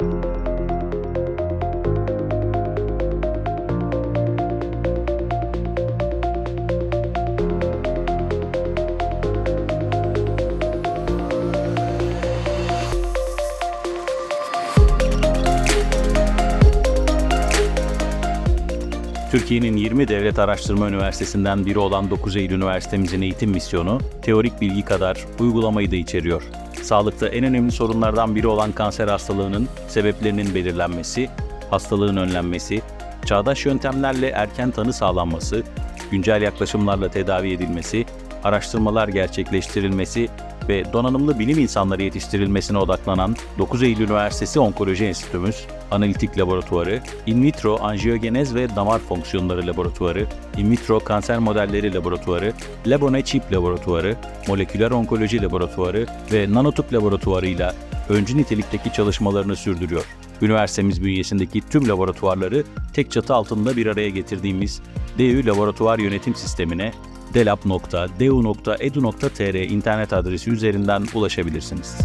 Türkiye'nin 20 devlet araştırma üniversitesinden biri olan 9 Eylül Üniversitemizin eğitim misyonu, teorik bilgi kadar uygulamayı da içeriyor. Sağlıkta en önemli sorunlardan biri olan kanser hastalığının sebeplerinin belirlenmesi, hastalığın önlenmesi, çağdaş yöntemlerle erken tanı sağlanması, güncel yaklaşımlarla tedavi edilmesi, araştırmalar gerçekleştirilmesi ve donanımlı bilim insanları yetiştirilmesine odaklanan 9 Eylül Üniversitesi Onkoloji Enstitümüz, Analitik Laboratuvarı, In Vitro Anjiyogenez ve Damar Fonksiyonları Laboratuvarı, In Vitro Kanser Modelleri Laboratuvarı, Labone Chip Laboratuvarı, Moleküler Onkoloji Laboratuvarı ve Nanotüp Laboratuvarı ile öncü nitelikteki çalışmalarını sürdürüyor. Üniversitemiz bünyesindeki tüm laboratuvarları tek çatı altında bir araya getirdiğimiz DÜ Laboratuvar Yönetim Sistemine delap.du.edu.tr internet adresi üzerinden ulaşabilirsiniz.